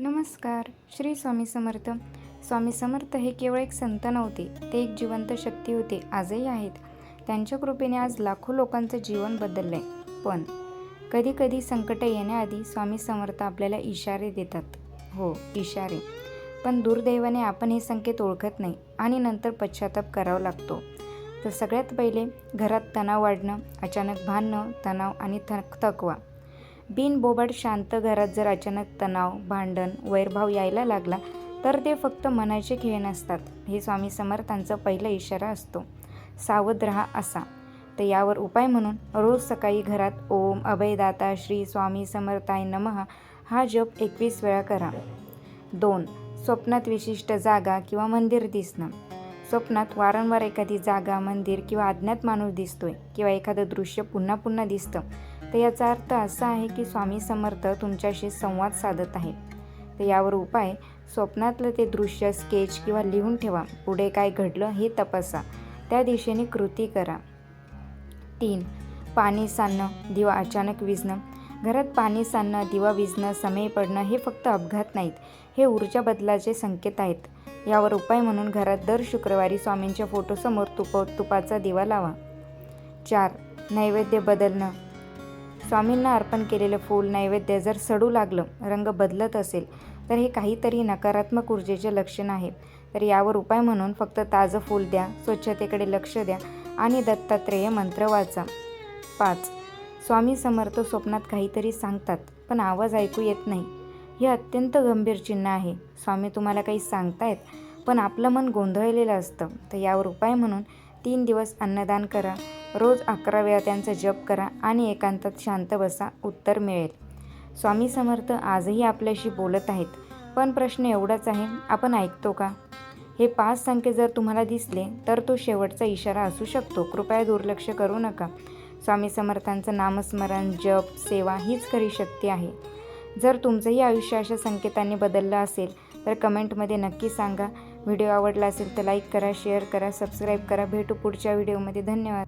नमस्कार श्री स्वामी समर्थ. स्वामी समर्थ हे केवळ एक संत नव्हते ते एक जिवंत शक्ती होते आजही आहेत. त्यांच्या कृपेने आज लाखो लोकांचं जीवन बदललं आहे पण कधीकधी संकट येण्याआधी स्वामी समर्थ आपल्याला इशारे देतात. हो इशारे. पण दुर्दैवाने आपण हे संकेत ओळखत नाही आणि नंतर पश्चाताप करावा लागतो. तर सगळ्यात पहिले घरात तणाव वाढणं अचानक भांडणं तणाव आणि थक थकवा. बिनबोबाट शांत घरात जर अचानक तणाव भांडण वैरभाव यायला लागला तर ते फक्त मनाचे खेळ नसतात. हे स्वामी समर्थांचा पहिला इशारा असतो. सावध रहा असा. तर यावर उपाय म्हणून रोज सकाळी घरात ओम अभयदाता श्री स्वामी समर्थाय नमः हा जप एकवीस वेळा करा. दोन स्वप्नात विशिष्ट जागा किंवा मंदिर दिसणं. स्वप्नात वारंवार एखादी जागा मंदिर किंवा अज्ञात माणूस दिसतोय किंवा एखादं दृश्य पुन्हा पुन्हा दिसतं तर याचा अर्थ असा आहे की स्वामी समर्थ तुमच्याशी संवाद साधत आहेत. तर यावर उपाय स्वप्नातलं ते दृश्य स्केच किंवा लिहून ठेवा. पुढे काय घडलं हे तपासा. त्या दिशेने कृती करा. तीन पाणी सांडणं दिवा अचानक विझणं. घरात पाणी सांडणं दिवा विजणं समय पडणं हे फक्त अपघात नाहीत. हे ऊर्जा बदलाचे संकेत आहेत. यावर उपाय म्हणून घरात दर शुक्रवारी स्वामींच्या फोटोसमोर तुप तुपाचा दिवा लावा. चार नैवेद्य बदलणं. स्वामींना अर्पण केलेलं फूल नैवेद्य जर सडू लागलं रंग बदलत असेल तर हे काहीतरी नकारात्मक ऊर्जेचे लक्षण आहे. तर यावर उपाय म्हणून फक्त ताजं फूल द्या स्वच्छतेकडे लक्ष द्या आणि दत्तात्रेय मंत्र वाचा. पाच स्वामी समर्थ स्वप्नात काहीतरी सांगतात पण आवाज ऐकू येत नाही. हे अत्यंत गंभीर चिन्ह आहे. स्वामी तुम्हाला काही सांगतायत पण आपलं मन गोंधळलेलं असतं. तर यावर उपाय म्हणून तीन दिवस अन्नदान करा रोज अकरा वेळा त्यांचा जप करा आणि एकांतात शांत बसा उत्तर मिळेल. स्वामी समर्थ आजही आपल्याशी बोलत आहेत पण प्रश्न एवढाच आहे आपण ऐकतो का? हे पाच संख्ये जर तुम्हाला दिसले तर तो शेवटचा इशारा असू शकतो. कृपया दुर्लक्ष करू नका. स्वामी समर्थांचं नामस्मरण जप सेवा हीच खरी शक्ती आहे. जर तुमचंही आयुष्य अशा संकेतांनी बदललं असेल तर कमेंटमध्ये नक्की सांगा. व्हिडिओ आवडला असेल तर लाईक करा शेअर करा सबस्क्राईब करा. भेटू पुढच्या व्हिडिओमध्ये. धन्यवाद.